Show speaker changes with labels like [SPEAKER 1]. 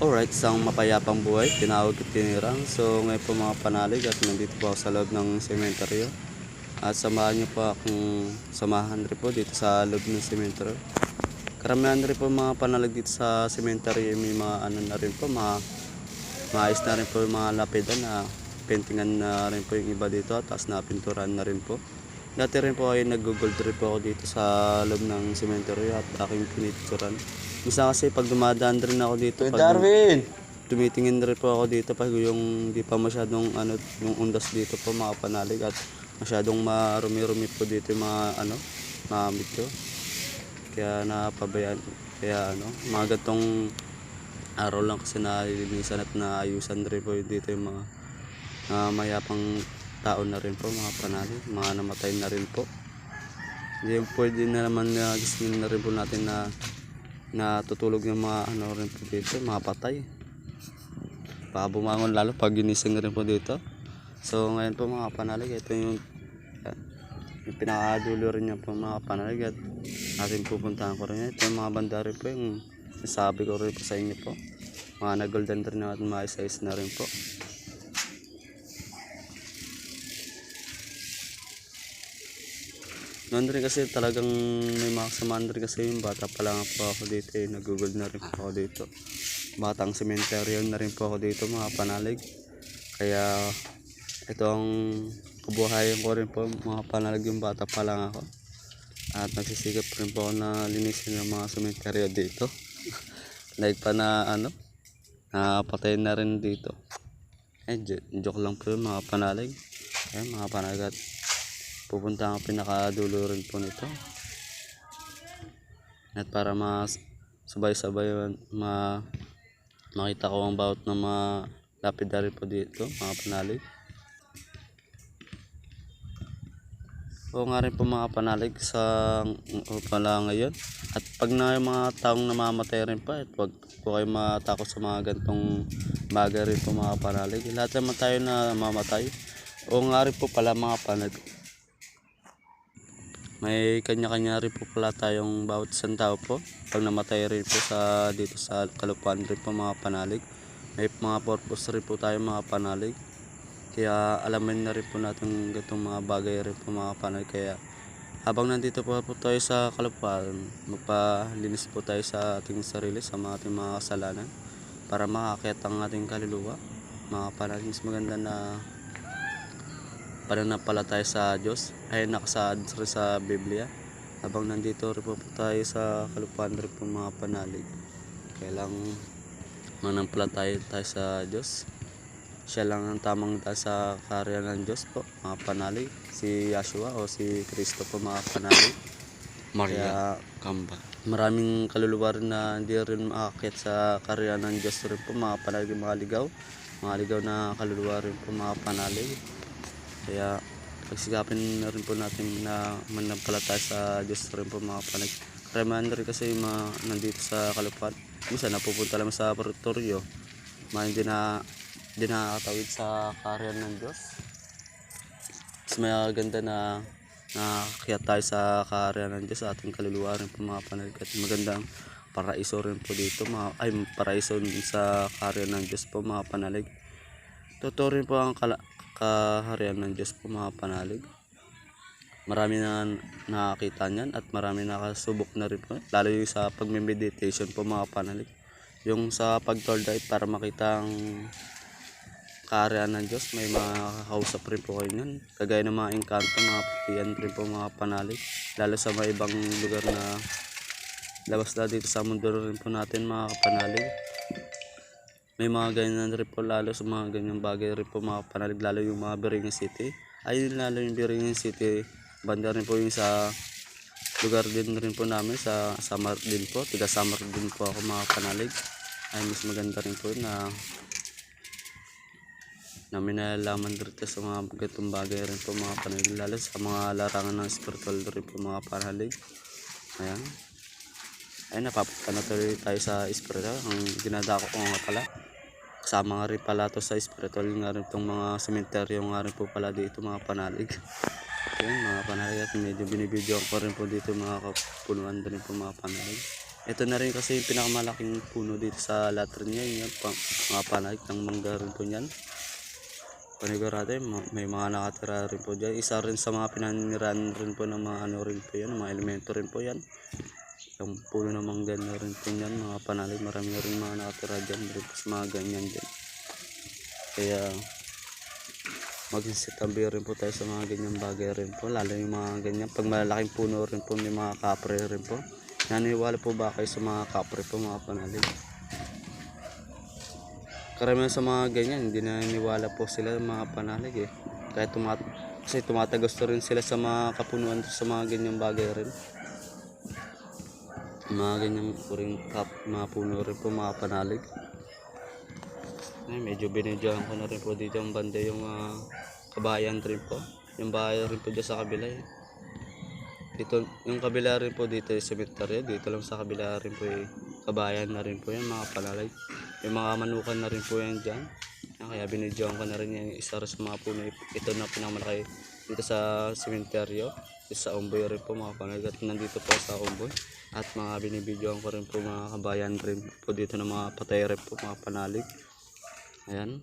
[SPEAKER 1] Alright, isang mapayapang buhay, tinawag at tinirang. So ngayon po mga panalig at nandito po ako sa loob ng sementeryo. At samahan niyo po akong samahan rin po dito sa loob ng sementeryo. Karamihan rin po mga panalig dito sa sementeryo may mga ano na rin po, mga maayos na rin po yung mga lapidan na paintingan na rin po yung iba dito at tapos na pinturan na rin po. Dati rin po ay nag-google trip po ako dito sa loob ng sementeryo at aking pinituran. Minsan kasi pag dumadaan rin ako dito, pag
[SPEAKER 2] Darwin!
[SPEAKER 1] tumitingin rin po ako dito pag yung di pa masyadong ano, yung undas dito po mga panalig at masyadong marumi-rumi po dito yung mga ano, mga dito. Kaya napabayaan, kaya ano, mga gatong araw lang kasi nalilinisan at naayusan rin po dito yung mga ah, mayapang tao na rin po mga panalig, mga namatay na rin po. Hindi pwede na naman na gising na rin po natin na natutulog yung mga ano rin po dito, mga patay. Baka bumangon lalo pag ginising rin po dito. So ngayon po mga panalig, ito yung yung pinakadulo rin niya po mga panalig at ating pupuntahan ko rin. Ito yung mga banda rin po yung nasabi ko rin po sa inyo po. Mga na golden rin at mga size na rin po. Noon rin kasi talagang may mga kasamaan rin kasi yung bata pa lang po ako dito eh. Nagugol na rin po ako dito. Batang sementeryo na rin po ako dito mga panalig. Kaya ito ang kabuhayan ko rin po mga panalig yung bata pa lang ako. At nagsisikap rin po ako na linisin ng mga sementeryo dito. Like pa na ano, na patay na rin dito. Eh, joke lang po yun mga panalig. Eh, mga panalig at pupunta ang pinakadulo rin po nito. At para mas sabay-sabay ma makita ko ang bawat ng mga lapidary po dito, mga panalig. Oo nga rin po mga panalig sa pala ngayon. At pag na yung mga taong namamatay rin pa, at wag po kayo matakot sa mga gantong bagay rin po mga panalig. Lahat naman tayo na mamatay. Oo nga rin po pala mga panalig. May kanya-kanya rin po pala tayong bawat isang tao po. Pag namatay rin po sa dito sa kalupuan rin po mga panalig. May mga purpose rin po tayo mga panalig. Kaya alamin na rin po natin gatong mga bagay rin po mga panalig. Kaya habang nandito po, po tayo sa kalupuan, magpalinis po tayo sa ating sarili, sa mga ating mga kasalanan para makakit ang ating kaluluwa. Mga panalig, mas maganda na pananampalataya sa Diyos. Ay nakasaad sa Biblia. Habang nandito rin po, po tayo sa kalupuan rin po mga panalig kailang manampalataya tayo sa Diyos. Siya lang ang tamang daan sa karya ng Diyos po mga panalig si Yahshua o si Kristo po mga panalig
[SPEAKER 2] Maria
[SPEAKER 1] Kaya-
[SPEAKER 2] Kamba.
[SPEAKER 1] maraming kaluluwa rin na hindi rin makakit sa karya ng Diyos rin po mga panalig mga ligaw. Mga ligaw na kaluluwa rin po mga panalig kaya pagsikapin na rin po natin na manampalataya sa Diyos rin po mga panalig karamihan rin kasi yung mga nandito sa kalupan minsan napupunta lang sa purgatorio mga hindi na hindi sa karya ng Diyos. Mas may ganda na nakakaya tayo sa karya ng Diyos sa ating kaluluwa rin po mga panalig at magandang paraiso rin po dito mga, ay paraiso sa karya ng Diyos po mga panalig totoo rin po ang kala, kaharian ng Diyos po mga panalig. Marami na nakakita niyan at marami nakasubok na rin po. Lalo yung sa pagme-meditation po mga panalig. Yung sa diet para makita ang kaharian ng Diyos may mga kakausap rin po kayo niyan. Kagaya ng mga engkanto mga putian rin po mga panalig. Lalo sa mga ibang lugar na labas na dito sa mundo rin po natin mga kapanalig may mga ganyan rin po lalo sa mga ganyang bagay rin po mga panalig lalo yung mga Biringan City. Ayun lalo yung Biringan City banda rin po yung sa lugar din rin po namin sa Samar din po tiga Samar din po ako mga panalig. Ay mas maganda rin po na namin nalalaman dito sa mga gatong bagay rin po mga panalig lalo sa mga larangan ng spiritual rin po mga panalig. Ayan. Ay napapunta na tayo sa spiritual ang dinadako ko nga pala kasama nga rin pala to sa spiritual nga rin itong mga sementeryo nga rin po pala dito mga panalig Ayan, mga panalig at medyo binibidyo ko rin po dito mga kapunuan din po mga panalig Ito na rin kasi yung pinakamalaking puno dito sa latrin niya. Yun, pang, mga panalig ng mangga rin po niyan. Panigurado yun, ma- may mga nakatira rin po dyan. Isa rin sa mga pinanirahan rin po ng mga ano rin po yan, mga elemento rin po yan. Yung puno ng mangga na rin po yan, mga panalig. Marami rin mga nakatira dyan, sa mga ganyan dyan. Kaya mag-insit rin po tayo sa mga ganyang bagay rin po. Lalo yung mga ganyan. Pag malalaking puno rin po, may mga kapre rin po. Naniwala po ba kayo sa mga kapre po, mga panalig? Karamihan sa mga ganyan, hindi naniniwala po sila mga panalig eh. Kaya tumat kasi tumatagusto rin sila sa mga kapunuan sa mga ganyang bagay rin. Mga ganyang po rin kap, mga puno rin po, mga panalig. Ay, medyo binidyohan ko na rin po dito ang banda yung ah, kabayan rin po. Yung bahay rin po dyan sa kabila eh. Dito, yung kabila rin po dito yung cemetery. Dito lang sa kabila rin po eh, kabayan na rin po yan, mga palalay. Yung mga manukan na rin po yan dyan. Kaya binidyohan ko na rin yung isa rin sa mga puno. Ito na pinakamalaki dito sa cemetery. Dito sa Umboy rin po mga palalay. At nandito po sa Umboy. At mga binibidyohan ko rin po mga kabayan rin po dito ng mga patay rin po, mga panalig. Ayan.